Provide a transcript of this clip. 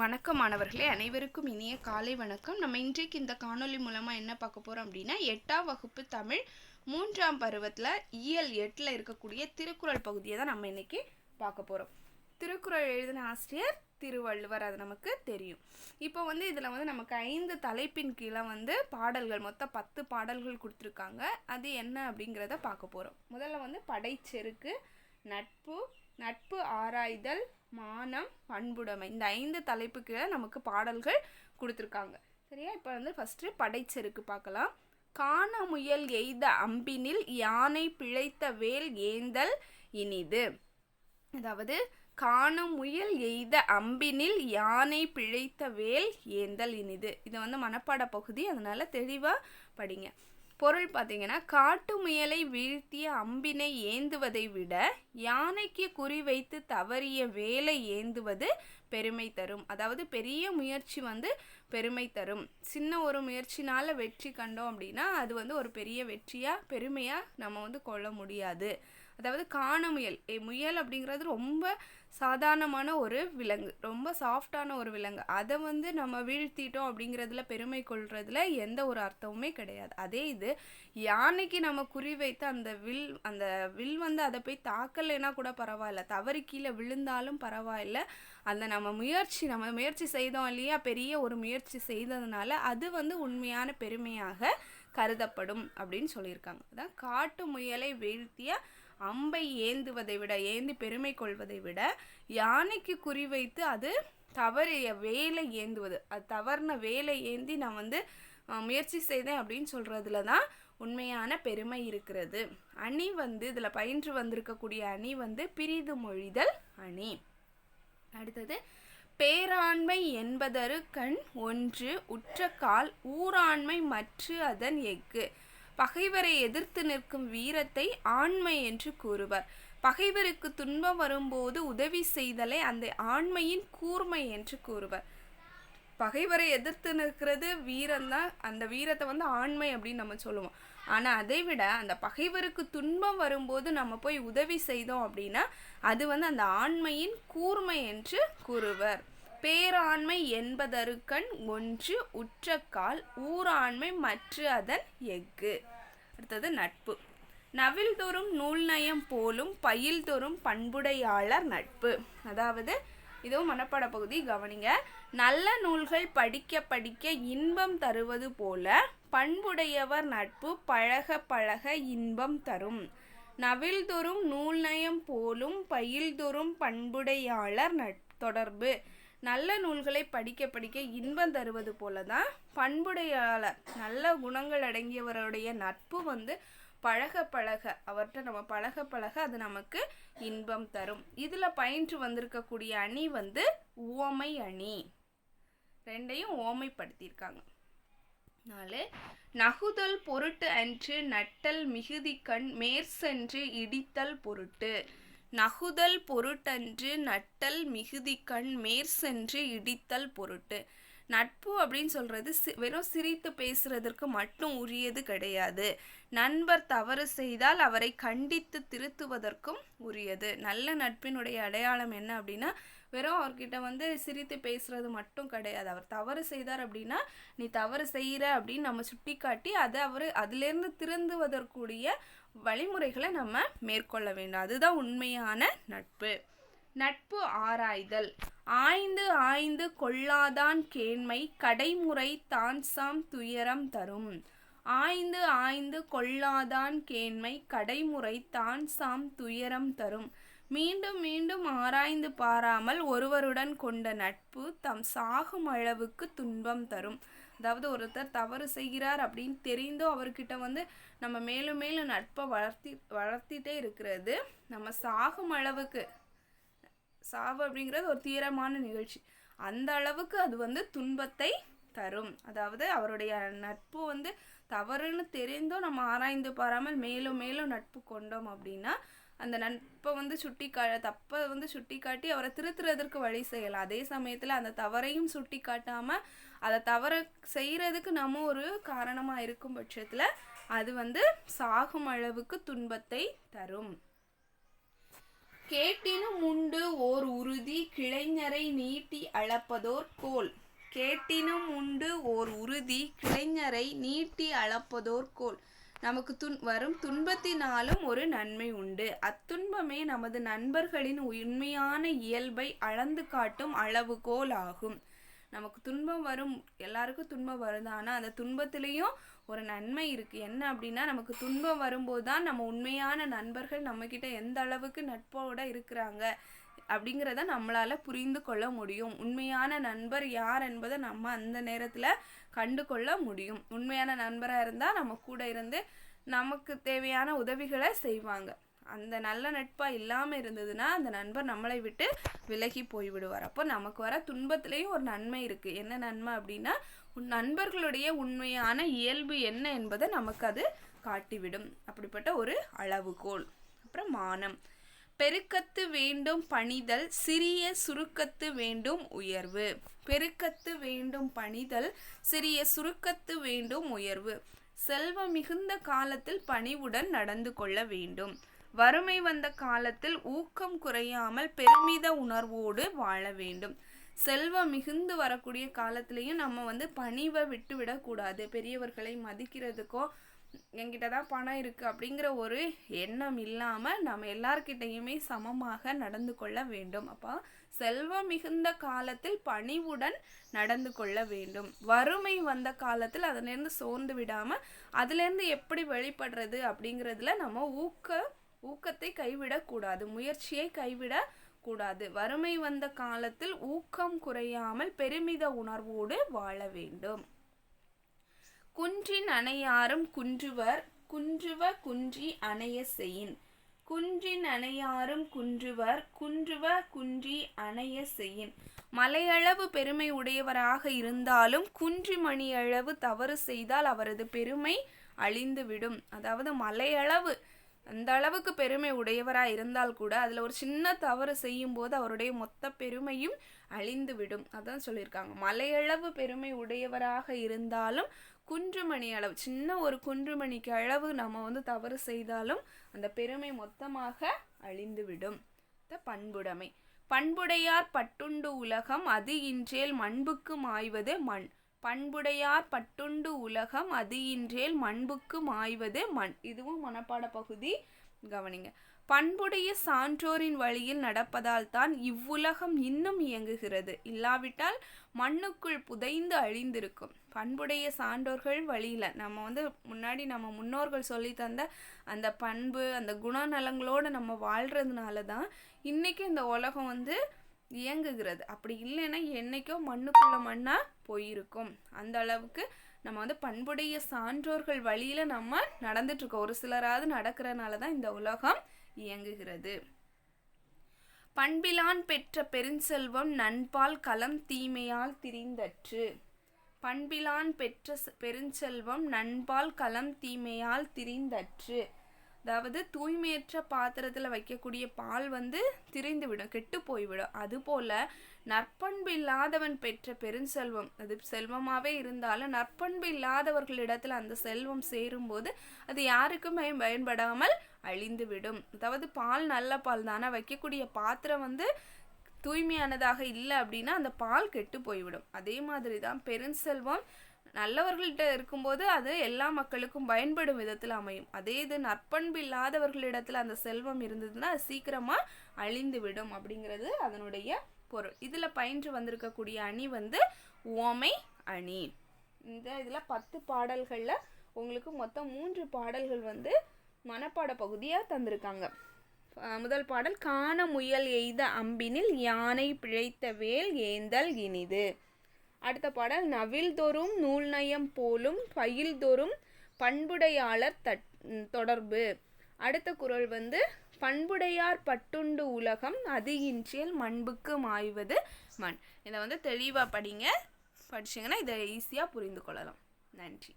வணக்கம் மாணவர்களே அனைவருக்கும் இனிய காலை வணக்கம். நம்ம இன்றைக்கு இந்த காணொலி மூலமாக என்ன பார்க்க போகிறோம் அப்படின்னா எட்டாம் வகுப்பு தமிழ் மூன்றாம் பருவத்தில் இயல் எட்டில் இருக்கக்கூடிய திருக்குறள் பகுதியை தான் நம்ம இன்னைக்கு பார்க்க போகிறோம் திருக்குறள் எழுதின ஆசிரியர் திருவள்ளுவர் அது நமக்கு தெரியும். இப்போ வந்து இதில் வந்து நமக்கு ஐந்து தலைப்பின் கீழே வந்து பாடல்கள் மொத்தம் பத்து பாடல்கள் கொடுத்துருக்காங்க. அது என்ன அப்படிங்கிறத பார்க்க போகிறோம் முதல்ல வந்து படைச்செருக்கு நட்பு நட்பு ஆராய்தல் மானம் பண்புடைமை. இந்த ஐந்து தலைப்புக்கு நமக்கு பாடல்கள் கொடுத்துருக்காங்க. சரியா? இப்போ வந்து ஃபஸ்ட்டு படைச்செருக்கு பார்க்கலாம். காண முயல் எய்த அம்பினில் யானை பிழைத்த வேல் ஏந்தல் இனிது. அதாவது காணும் முயல் எய்த அம்பினில் யானை பிழைத்த வேல் ஏந்தல் இனிது. இது வந்து மனப்பாட பகுதி அதனால தெளிவாக படிங்க. பொருள் பார்த்தீங்கன்னா காட்டு முயலை வீழ்த்திய அம்பினை ஏந்துவதை விட யானைக்கு குறிவைத்து தவறிய வேலை ஏந்துவது பெருமை தரும். அதாவது பெரிய முயற்சி வந்து பெருமை தரும். சின்ன ஒரு முயற்சினால் வெற்றி கண்டோம் அப்படின்னா அது வந்து ஒரு பெரிய வெற்றியாக பெருமையாக நம்ம வந்து கொள்ள முடியாது. அதாவது காண முயல். ஏ முயல் அப்படிங்கிறது ரொம்ப சாதாரணமான ஒரு விலங்கு. ரொம்ப சாஃப்டான ஒரு விலங்கு. அதை வந்து நம்ம வீழ்த்திட்டோம் அப்படிங்கிறதுல பெருமை கொள்றதுல எந்த ஒரு அர்த்தமுமே கிடையாது. அதே இது யானைக்கு நம்ம குறி வைத்து அந்த வில் அந்த வில் வந்து அதை போய் தாக்கலைன்னா கூட பரவாயில்ல. தவறு கீழே விழுந்தாலும் பரவாயில்ல. அந்த நம்ம முயற்சி நம்ம முயற்சி செய்தோம் இல்லையா? பெரிய ஒரு முயற்சி செய்ததுனால அது வந்து உண்மையான பெருமையாக கருதப்படும் அப்படின்னு சொல்லியிருக்காங்க. அதான் காட்டு முயலை வீழ்த்திய அம்பை ஏந்துவதை விட ஏந்தி பெருமை கொள்வதை விட யானைக்கு குறிவைத்து அது தவறிய வேலை ஏந்துவது. அது தவறின வேலை ஏந்தி நான் வந்து முயற்சி செய்தேன் அப்படின்னு சொல்கிறதுல தான் உண்மையான பெருமை இருக்கிறது. அணி வந்து இதில் பயின்று வந்திருக்கக்கூடிய அணி வந்து பிரிது மொழிதல் அணி. அடுத்தது பேராண்மை என்பதரு கண் ஒன்று உற்ற கால் ஊராண்மை மற்று அதன் எஃகு. பகைவரை எதிர்த்து நிற்கும் வீரத்தை ஆண்மை என்று கூறுவர். பகைவருக்கு துன்பம் வரும்போது உதவி செய்தலை அந்த ஆண்மையின் கூர்மை என்று கூறுவர். பகைவரை எதிர்த்து நிற்கிறது வீரம்தான் அந்த வீரத்தை வந்து ஆண்மை அப்படின்னு நம்ம சொல்லுவோம். ஆனால் அதை விட அந்த பகைவருக்கு துன்பம் வரும்போது நம்ம போய் உதவி செய்தோம் அப்படின்னா அது வந்து அந்த ஆண்மையின் கூர்மை என்று கூறுவர். பேராண்மை என்பதற்கண் ஒன்று உற்றக்கால் ஊராண்மை மற்று அதன் எஃகு. அடுத்தது நட்பு. நவில்தோறும் நூல் நயம் போலும் பயில்தோறும் பண்புடையாளர் நட்பு. அதாவது இதுவும் மனப்பாட பகுதி கவனிங்க. நல்ல நூல்கள் படிக்க படிக்க இன்பம் தருவது போல பண்புடையவர் நட்பு பழக பழக இன்பம் தரும். நவில்தோறும் நூல் நயம் போலும் பயில்தோறும் பண்புடையாளர் நட் தொடர்பு. நல்ல நூல்களை படிக்க படிக்க இன்பம் தருவது போல தான் பண்புடையாளர் நல்ல குணங்கள் அடங்கியவருடைய நட்பு வந்து பழக பழக அவர்கிட்ட நம்ம பழக பழக அது நமக்கு இன்பம் தரும். இதில் பயின்று வந்திருக்கக்கூடிய அணி வந்து உவமை அணி. ரெண்டையும் ஓமைப்படுத்தியிருக்காங்க நாலு நகுதல் பொருட்டு அன்று நட்டல் மிகுதி கண் மேற்சென்று இடித்தல் பொருட்டு. நகுதல் பொருட்டன்று நட்டல் மிகுதி கண் மேற்சென்று இடித்தல் பொருட்டு. நட்பு அப்படின்னு சொல்கிறது சி- வெறும் சிரித்து பேசுறதற்கு மட்டும் உரியது கிடையாது. நண்பர் தவறு செய்தால் அவரை கண்டித்து திருத்துவதற்கும் உரியது. நல்ல நட்பினுடைய அடையாளம் என்ன அப்படின்னா வெறும் அவர்கிட்ட வந்து சிரித்து பேசுறது மட்டும் கிடையாது. அவர் தவறு செய்தார் அப்படின்னா நீ தவறு செய்கிற அப்படின்னு நம்ம சுட்டி காட்டி அதை அவர் அதிலேருந்து திருந்துவதற்குரிய வழிமுறைகளை நம்ம மேற்கொள்ள வேண்டும். அதுதான் உண்மையான நட்பு. நட்பு ஆராய்தல். ஆய்ந்து ஆய்ந்து கொள்ளாதான் கேண்மை கடைமுறை தான் சாம் துயரம் தரும். ஆய்ந்து ஆய்ந்து கொள்ளாதான் கேண்மை கடைமுறை தான் சாம் துயரம் தரும். மீண்டும் மீண்டும் ஆராய்ந்து பாராமல் ஒருவருடன் கொண்ட நட்பு தம் சாகும் அளவுக்கு துன்பம் தரும். அதாவது ஒருத்தர் தவறு செய்கிறார் அப்படின்னு தெரிந்தோ அவர்கிட்ட வந்து நம்ம மேலும் மேலும் நட்பை வளர்த்தி வளர்த்திட்டே இருக்கிறது. நம்ம சாகும் அளவுக்கு சாவு அப்படிங்கிறது ஒரு தீரமான நிகழ்ச்சி. அந்த அளவுக்கு அது வந்து துன்பத்தை தரும். அதாவது அவருடைய நட்பு வந்து தவறுன்னு தெரிந்தும் நம்ம ஆராய்ந்து பாராமல் மேலும் மேலும் நட்பு கொண்டோம் அப்படின்னா அந்த நட்பை வந்து சுட்டி கா தப்பை வந்து சுட்டி காட்டி அவரை திருத்துறதற்கு வழி செய்யலாம். அதே சமயத்தில் அந்த தவறையும் சுட்டி காட்டாமல் அதை தவற செய்கிறதுக்கு நம்ம ஒரு காரணமாக இருக்கும் பட்சத்தில் அது வந்து சாகும் அளவுக்கு துன்பத்தை தரும். கேட்டினும் உண்டு ஓர் உறுதி கிளைஞரை நீட்டி அளப்பதோர் கோல். கேட்டினும் உண்டு ஓர் உறுதி கிளைஞரை நீட்டி அளப்பதோர் கோல். நமக்கு துன் வரும் துன்பத்தினாலும் ஒரு நன்மை உண்டு. அத்துன்பமே நமது நண்பர்களின் உண்மையான இயல்பை அளந்து காட்டும் அளவுகோல் ஆகும் நமக்கு துன்பம் வரும் எல்லாருக்கும் துன்பம் வருது. ஆனால் அந்த துன்பத்திலையும் ஒரு நன்மை இருக்குது என்ன அப்படின்னா நமக்கு துன்பம் வரும்போது தான் நம்ம உண்மையான நண்பர்கள் நம்மக்கிட்ட எந்த அளவுக்கு நட்போட இருக்கிறாங்க அப்படிங்கிறத நம்மளால் புரிந்து கொள்ள முடியும். உண்மையான நண்பர் யார் என்பதை நம்ம அந்த நேரத்தில் கண்டு கொள்ள முடியும். உண்மையான நண்பராக இருந்தால் நம்ம கூட இருந்து நமக்கு தேவையான உதவிகளை செய்வாங்க. அந்த நல்ல நட்பாக இல்லாமல் இருந்ததுன்னா அந்த நண்பர் நம்மளை விட்டு விலகி போய்விடுவார். அப்போ நமக்கு வர துன்பத்திலையும் ஒரு நன்மை இருக்குது என்ன நன்மை அப்படின்னா உன் நண்பர்களுடைய உண்மையான இயல்பு என்ன என்பதை நமக்கு அது காட்டிவிடும். அப்படிப்பட்ட ஒரு அளவுகோல். அப்புறம் மானம். பெருக்கத்து வேண்டும் பணிதல் சிறிய சுருக்கத்து வேண்டும் உயர்வு. பெருக்கத்து வேண்டும் பணிதல் சிறிய சுருக்கத்து வேண்டும் உயர்வு. செல்வம் மிகுந்த காலத்தில் பணிவுடன் நடந்து கொள்ள வேண்டும். வறுமை வந்த காலத்தில் ஊக்கம் குறையாமல் பெருமித உணர்வோடு வாழ வேண்டும். செல்வம் மிகுந்து வரக்கூடிய காலத்திலையும் நம்ம வந்து பணிவை விட்டு விடக்கூடாது. பெரியவர்களை மதிக்கிறதுக்கோ என்கிட்ட தான் பணம் இருக்குது அப்படிங்கிற ஒரு எண்ணம் இல்லாமல் நம்ம எல்லார்கிட்டையுமே சமமாக நடந்து கொள்ள வேண்டும். அப்போ செல்வம் மிகுந்த காலத்தில் பணிவுடன் நடந்து கொள்ள வேண்டும். வறுமை வந்த காலத்தில் அதிலேருந்து சோர்ந்து விடாமல் அதுலேருந்து எப்படி வெளிப்படுறது அப்படிங்கிறதுல நம்ம ஊக்க ஊக்கத்தை கைவிடக்கூடாது முயற்சியை கைவிட கூடாது வறுமை வந்த காலத்தில் ஊக்கம் குறையாமல் பெருமித உணர்வோடு வாழ வேண்டும். குன்றின் அணையாரும் குன்றுவர் குன்றுவ குன்றி அணைய செய்யின் குன்றின் அணையாரும் குன்றுவர் குன்றுவ குன்றி அணைய செய்யின் மலையளவு பெருமை உடையவராக இருந்தாலும் குன்றி மணியளவு தவறு செய்தால் அவரது பெருமை அழிந்துவிடும். அதாவது மலையளவு அந்த அளவுக்கு பெருமை உடையவராக இருந்தால் கூட அதில் ஒரு சின்ன தவறு செய்யும் போது அவருடைய மொத்த பெருமையும் அழிந்து விடும் அதான் சொல்லியிருக்காங்க. மலையளவு பெருமை உடையவராக இருந்தாலும் குன்றுமணி அளவு சின்ன ஒரு குன்றுமணிக்கு அளவு நம்ம வந்து தவறு செய்தாலும் அந்த பெருமை மொத்தமாக அழிந்துவிடும். பண்புடைமை. பண்புடையார் பட்டுண்டு உலகம் அது இன்றேல் மண்புக்கு மாய்வது மண். பண்புடையார் பட்டுண்டு உலகம் அது இன்றேல் மண்புக்கு மாய்வது மண். இதுவும் மனப்பாட பகுதி. கவனிங்க. பண்புடைய சான்றோரின் வழியில் நடப்பதால் தான் இவ்வுலகம் இன்னும் இயங்குகிறது. இல்லாவிட்டால் மண்ணுக்குள் புதைந்து அழிந்திருக்கும். பண்புடைய சான்றோர்கள் வழியில் நம்ம வந்து முன்னாடி நம்ம முன்னோர்கள் சொல்லி தந்த அந்த பண்பு அந்த குணநலங்களோடு நம்ம வாழ்கிறதுனால தான் இன்றைக்கி இந்த உலகம் வந்து இயங்குகிறது. அப்படி இல்லைன்னா என்றைக்கோ மண்ணுக்குள்ள மண்ணாக போயிருக்கும். அந்த அளவுக்கு நம்ம வந்து பண்புடைய சான்றோர்கள் வழியில் நம்ம நடந்துட்டுருக்கோம். ஒரு சிலராவது நடக்கிறனால தான் இந்த உலகம் இயங்குகிறது. பண்பிலான் பெற்ற பெருஞ்செல்வம் நண்பால் களம் தீமையால் திரிந்தற்று. பண்பிலான் பெற்ற பெருஞ்செல்வம் நண்பால் களம் தீமையால் திரிந்தற்று. அதாவது தூய்மையற்ற பாத்திரத்தில் வைக்கக்கூடிய பால் வந்து திரிந்து விடும் கெட்டு போய்விடும். அதுபோல் நற்பண்பு இல்லாதவன் பெற்ற பெருஞ்செல்வம் அது செல்வமாகவே இருந்தாலும் நற்பண்பு இல்லாதவர்களிடத்தில் அந்த செல்வம் சேரும்போது அது யாருக்குமே பயன்படாமல் அழிந்துவிடும். அதாவது பால் நல்ல பால் தானே வைக்கக்கூடிய பாத்திரம் வந்து தூய்மையானதாக இல்லை அப்படின்னா அந்த பால் கெட்டு போய்விடும். அதே மாதிரி தான் பெருஞ்செல்வம் நல்லவர்கள்ட்ட இருக்கும்போது அது எல்லா மக்களுக்கும் பயன்படும் விதத்தில் அமையும். அதே இது நற்பண்பு இல்லாதவர்களிடத்தில் அந்த செல்வம் இருந்ததுன்னா அது சீக்கிரமாக அழிந்து விடும் அப்படிங்கிறது அதனுடைய பொருள். இதில் பயின்று வந்திருக்கக்கூடிய அணி வந்து ஓமை அணி. இந்த இதில் பத்து பாடல்களில் உங்களுக்கு மொத்தம் மூன்று பாடல்கள் வந்து மனப்பாட பகுதியாக தந்திருக்காங்க. முதல் பாடல் காண முயல் எய்த அம்பினில் யானை பிழைத்த வேல் ஏந்தல் இனிது. அடுத்த பாடல் நவில்தொறும் நூல் நயம் போலும் பயில்தொறும் பண்புடையாளர் தட் தொடர்பு. அடுத்த குரல் வந்து பண்புடையார் பட்டுண்டு உலகம் அது இன்றியல் மண்புக்கு மாய்வது மண். இதை வந்து தெளிவாக படிங்க. படிச்சிங்கன்னா இதை ஈஸியாக புரிந்து கொள்ளலாம். நன்றி.